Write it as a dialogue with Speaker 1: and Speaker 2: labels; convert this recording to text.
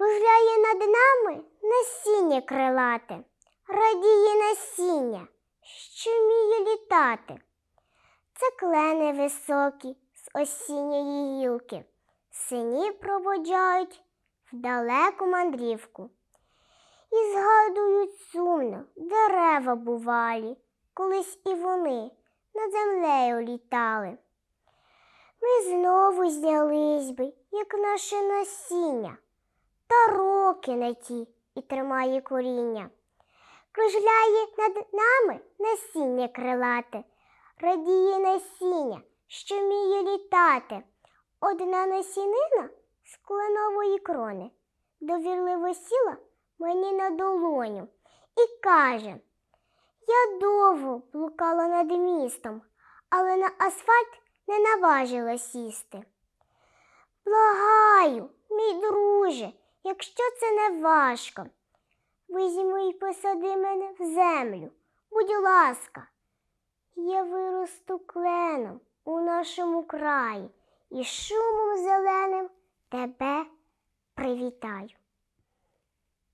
Speaker 1: Кружляє над нами насіння крилате, радіє насіння, що вміє літати. Це клени високі з осінньої гілки, сині проводжають в далеку мандрівку. І згадують сумно дерева бувалі, колись і вони над землею літали. Ми знову знялись би, як наше насіння, та роки на ті і тримає коріння. Кружляє над нами насіння крилате, радіє насіння, що вміє літати. Одна насінина з кленової крони довірливо сіла мені на долоню і каже: Я довго блукала над містом, але на асфальт не наважила сісти. якщо це не важко. Візьми й посади мене в землю, будь ласка, я виросту кленом у нашому краї і шумом зеленим тебе привітаю.